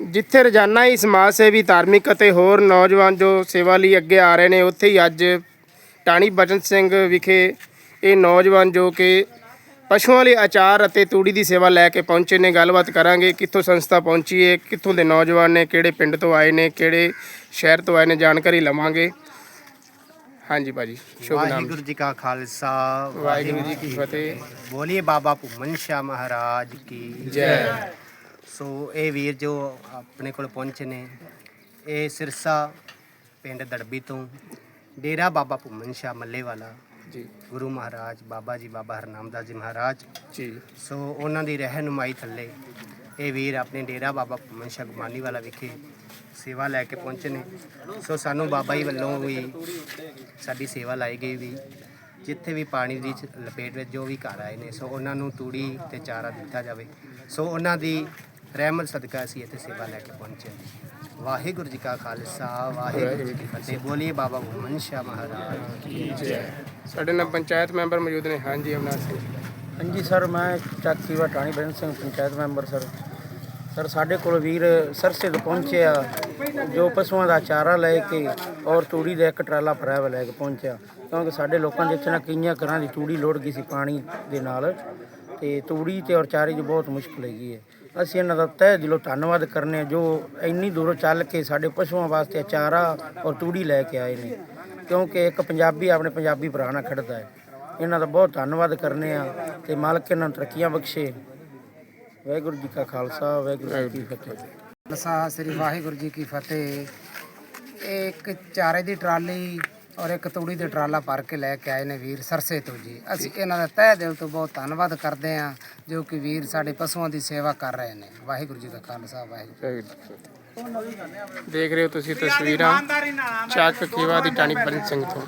ਜਿੱਥੇ ਰੋਜ਼ਾਨਾ ਹੀ ਸਮਾਜ ਸੇਵੀ ਧਾਰਮਿਕ ਅਤੇ ਹੋਰ ਨੌਜਵਾਨ ਜੋ ਸੇਵਾ ਲਈ ਅੱਗੇ ਆ ਰਹੇ ਨੇ ਉੱਥੇ ਹੀ ਅੱਜ ਟਾਣੀ ਬਚਨ ਸਿੰਘ ਵਿਖੇ ਇਹ ਨੌਜਵਾਨ ਜੋ ਕਿ ਪਸ਼ੂਆਂ ਲਈ ਆਚਾਰ ਅਤੇ ਤੂੜੀ ਦੀ ਸੇਵਾ ਲੈ ਕੇ ਪਹੁੰਚੇ ਨੇ। ਗੱਲਬਾਤ ਕਰਾਂਗੇ ਕਿੱਥੋਂ ਸੰਸਥਾ ਪਹੁੰਚੀ ਹੈ ਕਿੱਥੋਂ ਦੇ ਨੌਜਵਾਨ ਨੇ ਕਿਹੜੇ ਪਿੰਡ ਤੋਂ ਆਏ ਨੇ ਕਿਹੜੇ ਸ਼ਹਿਰ ਤੋਂ ਆਏ ਨੇ ਜਾਣਕਾਰੀ ਲਵਾਂਗੇ। ਹਾਂਜੀ ਭਾਜੀ ਸ਼ੁਭ ਨਾਮ। ਵਾਹਿਗੁਰੂ ਜੀ ਕਾ ਖਾਲਸਾ ਵਾਹਿਗੁਰੂ ਜੀ ਕੀ ਫਤਿਹ। ਬੋਲੀਏ ਬਾਬਾ ਭੁੰਮਨ ਸ਼ਾਹ ਮਹਾਰਾਜ ਕੀ ਜੈ। ਸੋ ਇਹ ਵੀਰ ਜੋ ਆਪਣੇ ਕੋਲ ਪਹੁੰਚੇ ਨੇ ਇਹ ਸਿਰਸਾ ਪਿੰਡ ਦੜਬੀ ਤੋਂ ਡੇਰਾ ਬਾਬਾ ਭੁੰਮਨ ਸ਼ਾਹ ਮੱਲੇ ਵਾਲਾ ਜੀ। ਗੁਰੂ ਮਹਾਰਾਜ ਬਾਬਾ ਜੀ ਬਾਬਾ ਹਰਨਾਮਦਾਸ ਜੀ ਮਹਾਰਾਜ। ਜੀ। ਸੋ ਉਹਨਾਂ ਦੀ ਰਹਿਨੁਮਾਈ ਥੱਲੇ ਇਹ ਵੀਰ ਆਪਣੇ ਡੇਰਾ ਬਾਬਾ ਭੁੰਮਨ ਸ਼ਾਹ ਗੁਮਾਨੀ ਵਾਲਾ ਵਿਖੇ ਸੇਵਾ ਲੈ ਕੇ ਪਹੁੰਚੇ ਨੇ। ਸੋ ਸਾਨੂੰ ਬਾਬਾ ਜੀ ਵੱਲੋਂ ਵੀ ਸਾਡੀ ਸੇਵਾ ਲਾਈ ਗਈ ਵੀ ਜਿੱਥੇ ਵੀ ਪਾਣੀ ਦੀ ਲਪੇਟ ਵਿੱਚ ਜੋ ਵੀ ਘਰ ਆਏ ਨੇ ਸੋ ਉਹਨਾਂ ਨੂੰ ਤੂੜੀ ਤੇ ਚਾਰਾ ਦਿੱਤਾ ਜਾਵੇ। ਸੋ ਉਹਨਾਂ ਦੀ ਰਹਿਮਤ ਸਦਕਾ ਅਸੀਂ ਇੱਥੇ ਸੇਵਾ ਲੈ ਕੇ ਪਹੁੰਚੇ ਹਾਂ। ਵਾਹਿਗੁਰੂ ਜੀ ਕਾ ਖਾਲਸਾ ਵਾਹਿਗੁਰੂ ਜੀ ਕੀ ਫਤਿਹ। ਬੋਲੀਏ ਬਾਬਾ ਭੁੰਮਨ ਸ਼ਾਹ ਮਹਾਰਾਜ। ਕੀ ਜੈ। ਸਾਡੇ ਨਾਲ ਪੰਚਾਇਤ ਮੈਂਬਰ ਮੌਜੂਦ ਨੇ। ਹਾਂਜੀ ਅਵਨਾਸ਼ ਸਿੰਘ ਹਾਂਜੀ ਸਰ ਮੈਂ ਚੱਕ ਸੀਵਾ ਟਾਣੀ ban Singh panchayat member sir. Sir ਸਾਡੇ ਕੋਲ ਵੀਰ ਸਰਸੇ ਤੋਂ ਪਹੁੰਚੇ ਆ ਜੋ ਪਸ਼ੂਆਂ ਦਾ ਚਾਰਾ ਲੈ ਕੇ ਔਰ ਤੂੜੀ ਦਾ ਇੱਕ ਟਰਾਲਾ ਭਰਿਆ ਹੋਇਆ ਲੈ ਕੇ ਪਹੁੰਚਿਆ। ਕਿਉਂਕਿ ਸਾਡੇ ਲੋਕਾਂ ਦੇ ਇੱਥੇ ਨਾ ਕਈਆਂ ਘਰਾਂ ਦੀ ਤੂੜੀ ਲੋੜ ਗਈ ਸੀ ਪਾਣੀ ਦੇ ਨਾਲ। ਤੇ ਤੂੜੀ ਤੇ ਔਰ ਚਾਰੇ ਦੀ ਬਹੁਤ ਮੁਸ਼ਕਲ ਹੈਗੀ ਹੈ। ਅਸੀਂ ਇਹਨਾਂ ਦਾ ਤਹਿ ਦਿਲੋਂ ਧੰਨਵਾਦ ਕਰਨੇ ਜੋ ਇੰਨੀ ਦੂਰੋਂ ਚੱਲ ਕੇ ਸਾਡੇ ਪਸ਼ੂਆਂ ਵਾਸਤੇ ਚਾਰਾ ਔਰ ਤੂੜੀ ਲੈ ਕੇ ਆਏ ਨੇ। ਕਿਉਂਕਿ ਇੱਕ ਪੰਜਾਬੀ ਆਪਣੇ ਪੰਜਾਬੀ ਭਰਾ ਨਾਲ ਖੜਦਾ ਹੈ। ਇਹਨਾਂ ਦਾ ਬਹੁਤ ਧੰਨਵਾਦ ਕਰਨੇ ਆ ਤੇ ਮਾਲਕ ਇਹਨਾਂ ਨੂੰ ਤਰੱਕੀਆਂ ਬਖਸ਼ੇ। ਵਾਹਿਗੁਰੂ ਜੀ ਕਾ ਖਾਲਸਾ, ਵਾਹਿਗੁਰੂ ਜੀ ਕੀ ਫਤਿਹ। ਖਾਲਸਾ, ਸ੍ਰੀ ਵਾਹਿਗੁਰੂ ਜੀ ਕੀ ਫਤਿਹ। ਇਹ ਇੱਕ ਚਾਰੇ ਦੀ ਟਰਾਲੀ ਔਰ ਇੱਕ ਤੂੜੀ ਦੇ ਟਰਾਲਾ ਭਰ ਕੇ ਲੈ ਕੇ ਆਏ ਨੇ ਵੀਰ ਸਰਸੇ ਤੋਂ ਜੀ। ਅਸੀਂ ਇਹਨਾਂ ਦਾ ਤਹਿ ਦਿਲ ਤੋਂ ਬਹੁਤ ਧੰਨਵਾਦ ਕਰਦੇ ਹਾਂ ਜੋ ਕਿ ਵੀਰ ਸਾਡੇ ਪਸ਼ੂਆਂ ਦੀ ਸੇਵਾ ਕਰ ਰਹੇ ਨੇ। ਵਾਹਿਗੁਰੂ ਜੀ ਕਾ ਖਾਲਸਾ ਵਾਹਿਗੁਰੂ ਦੇਖ ਰਹੇ ਹੋ ਤੁਸੀਂ ਤਸਵੀਰਾਂ। ਚੱਕ ਖੀਵਾ ਦੀ ਟਾਣੀ ਬਚਨ ਸਿੰਘ ਤੋਂ।